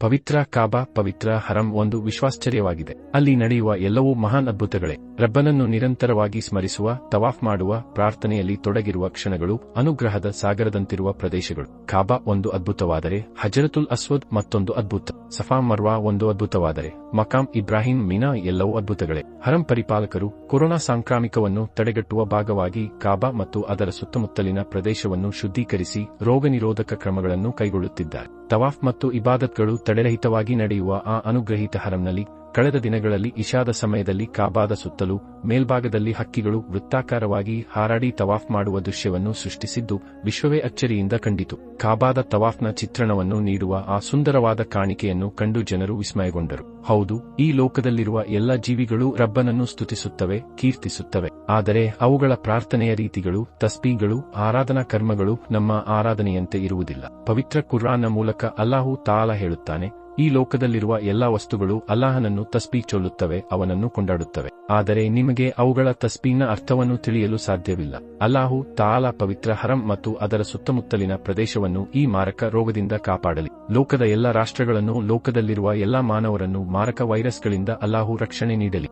ಪವಿತ್ರ ಕಾಬಾ, ಪವಿತ್ರ ಹರಂ ಒಂದು ವಿಶ್ವಾಶ್ಚರ್ಯವಾಗಿದೆ. ಅಲ್ಲಿ ನಡೆಯುವ ಎಲ್ಲವೂ ಮಹಾನ್ ಅದ್ಭುತಗಳೇ. ರಬ್ಬನನ್ನು ನಿರಂತರವಾಗಿ ಸ್ಮರಿಸುವ, ತವಾಫ್ ಮಾಡುವ, ಪ್ರಾರ್ಥನೆಯಲ್ಲಿ ತೊಡಗಿರುವ ಕ್ಷಣಗಳು ಅನುಗ್ರಹದ ಸಾಗರದಂತಿರುವ ಪ್ರದೇಶಗಳು. ಕಾಬಾ ಒಂದು ಅದ್ಭುತವಾದರೆ ಹಜರತುಲ್ ಅಸ್ವದ್ ಮತ್ತೊಂದು ಅದ್ಭುತ. ಸಫಾ ಮರ್ವಾ ಒಂದು ಅದ್ಭುತವಾದರೆ. ಮಕಾಂ ಇಬ್ರಾಹಿಂ ಮೀನಾ ಎಲ್ಲವೂ ಅದ್ಭುತಗಳೇ. ಹರಂ ಪರಿಪಾಲಕರು ಕೊರೋನಾ ಸಾಂಕ್ರಾಮಿಕವನ್ನು ತಡೆಗಟ್ಟುವ ಭಾಗವಾಗಿ ಕಾಬಾ ಮತ್ತು ಅದರ ಸುತ್ತಮುತ್ತಲಿನ ಪ್ರದೇಶವನ್ನು ಶುದ್ಧೀಕರಿಸಿ ರೋಗನಿರೋಧಕ ಕ್ರಮಗಳನ್ನು ಕೈಗೊಳ್ಳುತ್ತಿದ್ದಾರೆ. ತವಾಫ್ ಮತ್ತು ಇಬಾದತ್ಗಳು ತಡೆರಹಿತವಾಗಿ ನಡೆಯುವ ಆ ಅನುಗ್ರಹಿತ ಹರಂನಲ್ಲಿ ಕಳೆದ ದಿನಗಳಲ್ಲಿ ಇಶಾದ ಸಮಯದಲ್ಲಿ ಕಾಬಾದ ಸುತ್ತಲೂ, ಮೇಲ್ಭಾಗದಲ್ಲಿ ಹಕ್ಕಿಗಳು ವೃತ್ತಾಕಾರವಾಗಿ ಹಾರಾಡಿ ತವಾಫ್ ಮಾಡುವ ದೃಶ್ಯವನ್ನು ಸೃಷ್ಟಿಸಿದ್ದು ವಿಶ್ವವೇ ಅಚ್ಚರಿಯಿಂದ ಕಂಡಿತು. ಕಾಬಾದ ತವಾಫ್ನ ಚಿತ್ರಣವನ್ನು ನೀಡುವ ಆ ಸುಂದರವಾದ ಕಾಣಿಕೆಯನ್ನು ಕಂಡು ಜನರು ವಿಸ್ಮಯಗೊಂಡರು. ಹೌದು, ಈ ಲೋಕದಲ್ಲಿರುವ ಎಲ್ಲ ಜೀವಿಗಳು ರಬ್ಬನನ್ನು ಸ್ತುತಿಸುತ್ತವೆ, ಕೀರ್ತಿಸುತ್ತವೆ. ಆದರೆ ಅವುಗಳ ಪ್ರಾರ್ಥನೆಯ ರೀತಿಗಳು, ತಸ್ಬೀಗಳು, ಆರಾಧನಾ ಕರ್ಮಗಳು ನಮ್ಮ ಆರಾಧನೆಯಂತೆ ಇರುವುದಿಲ್ಲ. ಪವಿತ್ರ ಕುರಾನ ಮೂಲಕ ಅಲ್ಲಾಹು ತಾಲ ಹೇಳುತ್ತಾನೆ ಈ ಲೋಕದಲ್ಲಿರುವ ಎಲ್ಲಾ ವಸ್ತುಗಳು ಅಲ್ಲಾಹನನ್ನು ತಸ್ಬೀ ಚೊಲ್ಲುತ್ತವೆ, ಅವನನ್ನು ಕೊಂಡಾಡುತ್ತವೆ. ಆದರೆ ನಿಮಗೆ ಅವುಗಳ ತಸ್ಬೀನ ಅರ್ಥವನ್ನು ತಿಳಿಯಲು ಸಾಧ್ಯವಿಲ್ಲ. ಅಲ್ಲಾಹು ತಾಲ ಪವಿತ್ರ ಹರಂ ಮತ್ತು ಅದರ ಸುತ್ತಮುತ್ತಲಿನ ಪ್ರದೇಶವನ್ನು ಈ ಮಾರಕ ರೋಗದಿಂದ ಕಾಪಾಡಲಿ. ಲೋಕದ ಎಲ್ಲ ರಾಷ್ಟ್ರಗಳನ್ನು, ಲೋಕದಲ್ಲಿರುವ ಎಲ್ಲಾ ಮಾನವರನ್ನು ಮಾರಕ ವೈರಸ್ಗಳಿಂದ ಅಲ್ಲಾಹು ರಕ್ಷಣೆ ನೀಡಲಿ.